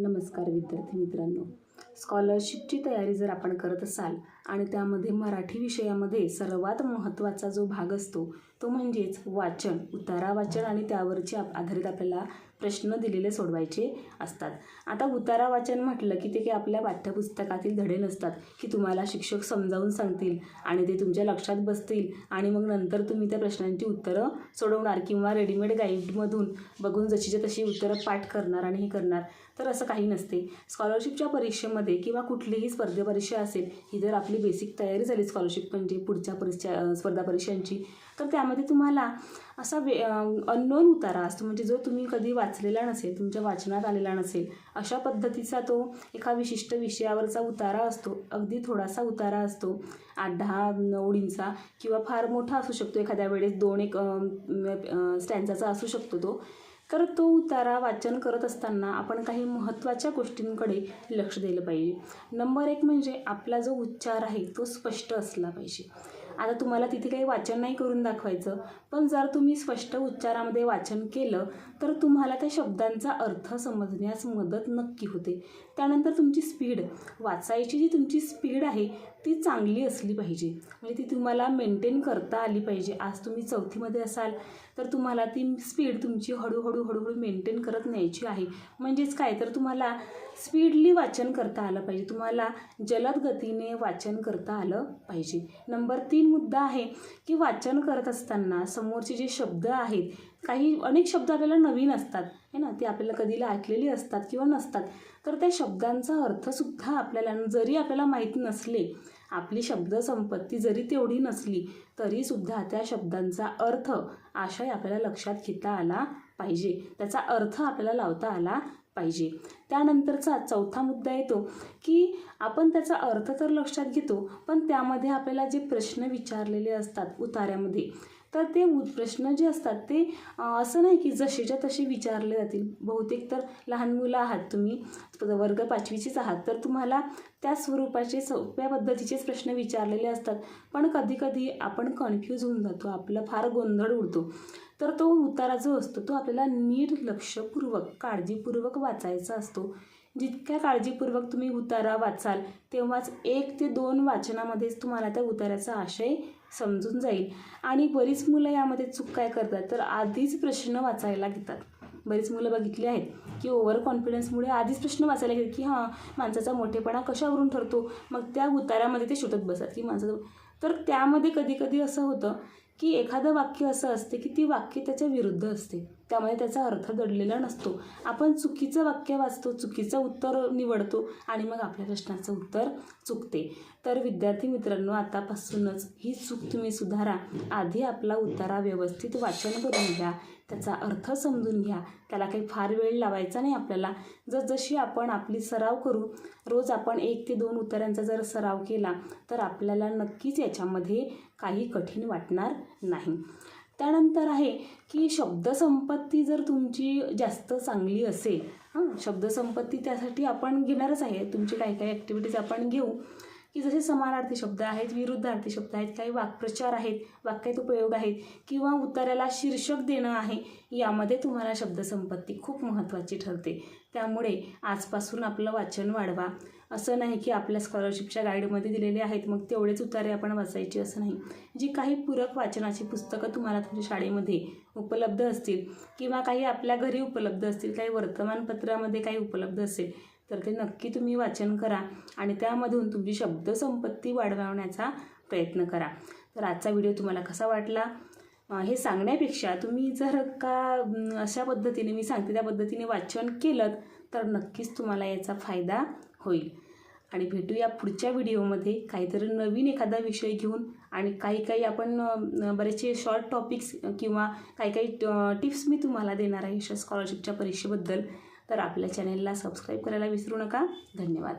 नमस्कार विद्यार्थी मित्रांनो. स्कॉलरशिपची तयारी जर आपण करत असाल आणि त्यामध्ये मराठी विषयामध्ये सर्वात महत्त्वाचा जो भाग असतो तो म्हणजेच वाचन. उतारा वाचन आणि त्यावरचे आप आधारित आपल्याला प्रश्न दिलेले सोडवायचे असतात. आता उतारा वाचन म्हटलं की ते काही आपल्या पाठ्यपुस्तकातील धडे नसतात की तुम्हाला शिक्षक समजावून सांगतील आणि ते तुमच्या लक्षात बसतील आणि मग नंतर तुम्ही त्या प्रश्नांची उत्तरं सोडवणार किंवा रेडीमेड गाईडमधून बघून जशीच्या तशी उत्तरं पाठ करणार आणि हे करणार तर असं काही नसते. स्कॉलरशिपच्या परीक्षेमध्ये किंवा कुठलीही स्पर्धे परीक्षा असेल ही जर आपली बेसिक तयारी झाली स्कॉलरशिप म्हणजे पुढच्या परीक्षा स्पर्धा परीक्षांची. तर त्यामध्ये तुम्हाला असा वे अननोन उतारा असतो. म्हणजे जो तुम्ही कधी वाचलेला नसेल तुमच्या वाचनात आलेला नसेल अशा पद्धतीचा तो एका विशिष्ट विषयावरचा उतारा असतो. अगदी थोडासा उतारा असतो. आठ दहा ओळींचा किंवा फार मोठा असू शकतो. एखाद्या वेळेस दोन एक स्टँचाचा असू शकतो तो. तर तो उतारा वाचन करत असताना आपण काही महत्त्वाच्या गोष्टींकडे लक्ष दिलं पाहिजे. नंबर एक म्हणजे आपला जो उच्चार आहे तो स्पष्ट असला पाहिजे. आता तुम्हाला तिथे काही वाचन नाही करून दाखवायचं पण जर तुम्ही स्पष्ट उच्चारामध्ये वाचन केलं तर तुम्हाला त्या शब्दांचा अर्थ समजण्यास मदत नक्की होते. त्यानंतर तुमची स्पीड वाचायची जी तुमची स्पीड आहे ती चांगली असली पाहिजे. म्हणजे ती तुम्हाला मेंटेन करता आली पाहिजे. आज तुम्ही चौथीमध्ये असाल तर तुम्हाला ती स्पीड तुमची हळूहळू हळूहळू मेंटेन करत न्यायची आहे. म्हणजेच काय? तर तुम्हाला स्पीडली वाचन करता आलं पाहिजे. तुम्हाला जलद गतीने वाचन करता आलं पाहिजे. नंबर तीन मुद्दा आहे की वाचन करत असताना समोरचे जे शब्द आहेत काही अनेक शब्द आपल्याला नवीन असतात है ना? ते आपल्याला कधीला ऐकलेली असतात किंवा नसतात. तर त्या शब्दांचा अर्थसुद्धा आपल्याला जरी आपल्याला माहीत नसले आपली शब्दसंपत्ती जरी तेवढी नसली तरीसुद्धा त्या शब्दांचा अर्थ आशय आपल्याला लक्षात घेता आला पाहिजे. त्याचा अर्थ आपल्याला लावता आला पाहिजे. त्यानंतरचा चौथा मुद्दा येतो की आपण त्याचा अर्थ तर लक्षात घेतो पण त्यामध्ये आपल्याला जे प्रश्न विचारलेले असतात उतार्यामध्ये तर ते प्रश्न जे असतात ते असं नाही की जसेच्या तसे विचारले जातील. बहुतेक तर लहान मुलं आहात तुम्ही वर्ग पाचवीचेच आहात. तर तुम्हाला त्या स्वरूपाचे सोप्या पद्धतीचेच प्रश्न विचारलेले असतात. पण कधीकधी आपण कन्फ्यूज होऊन जातो आपलं फार गोंधळ उडतो. तर तो उतारा जो असतो तो आपल्याला नीट लक्षपूर्वक काळजीपूर्वक वाचायचा असतो. जितक्या काळजीपूर्वक तुम्ही उतारा वाचाल तेव्हाच एक ते दोन वाचनामध्येच तुम्हाला त्या उताराचा आशय समजून जाईल. आणि बरीच मुलं यामध्ये चूक काय करतात तर आधीच प्रश्न वाचायला घेतात. बरीच मुलं बघितली आहेत की ओव्हर कॉन्फिडन्समुळे आधीच प्रश्न वाचायला घेतात की हां माणसाचा मोठेपणा कशावरून ठरतो? मग त्या उतारामध्ये ते शोधत बसतात की माणसाचं तर त्यामध्ये कधी कधी असं होतं की एखादं वाक्य असं असते की ती वाक्य त्याच्या विरुद्ध असते. त्यामुळे त्याचा अर्थ दडलेला नसतो. आपण चुकीचं वाक्य वाचतो चुकीचं उत्तर निवडतो आणि मग आपल्या प्रश्नाचं उत्तर चुकते. तर विद्यार्थी मित्रांनो आतापासूनच ही चूक तुम्ही सुधारा. आधी आपला उतारा व्यवस्थित वाचन करून घ्या. त्याचा अर्थ समजून घ्या. त्याला काही फार वेळ लावायचा नाही आपल्याला. जसजशी आपण आपली सराव करू रोज आपण एक ते दोन उत्तरांचा जर सराव केला तर आपल्याला नक्कीच याच्यामध्ये काही कठीण वाटणार नाही. त्यानंतर आहे की शब्दसंपत्ती जर तुमची जास्त चांगली असेल हां शब्दसंपत्ती त्यासाठी आपण घेणारच आहे. तुमची काही काही ॲक्टिव्हिटीज आपण घेऊ. की जसे समानार्थी शब्द आहेत विरुद्धार्थी शब्द आहेत काही वाक्प्रचार आहेत वाक्यात उपयोग आहेत किंवा उत्तराला शीर्षक देणं आहे यामध्ये तुम्हाला शब्दसंपत्ती खूप महत्त्वाची ठरते. त्यामुळे आजपासून आपलं वाचन वाढवा. असं नाही की आपल्या स्कॉलरशिपच्या गाईडमध्ये दिलेले आहेत मग तेवढेच उतारे आपण वाचायचे असं नाही. जी काही पूरक वाचनाची पुस्तकं तुम्हाला तुमच्या शाळेमध्ये उपलब्ध असतील किंवा काही आपल्या घरी उपलब्ध असतील काही वर्तमानपत्रामध्ये काही उपलब्ध असेल तर ते नक्की तुम्ही वाचन करा आणि त्यामधून तुमची शब्दसंपत्ती वाढवण्याचा प्रयत्न करा. तर आजचा व्हिडिओ तुम्हाला कसा वाटला? हे सांगण्यापेक्षा तुम्ही जर का अशा पद्धतीने मी सांगते त्या पद्धतीने वाचन केलं तर नक्कीच तुम्हाला याचा फायदा होईल. आणि भेटूया पुढच्या व्हिडिओमध्ये काहीतरी नवीन एखादा विषय घेऊन आणि काही काही आपण बरेचसे शॉर्ट टॉपिक्स किंवा काही काही टिप्स मी तुम्हाला देणार आहे स्कॉलरशिपच्या परीक्षेबद्दल. तर आपल्या चॅनेलला सबस्क्राईब करायला विसरू नका. धन्यवाद.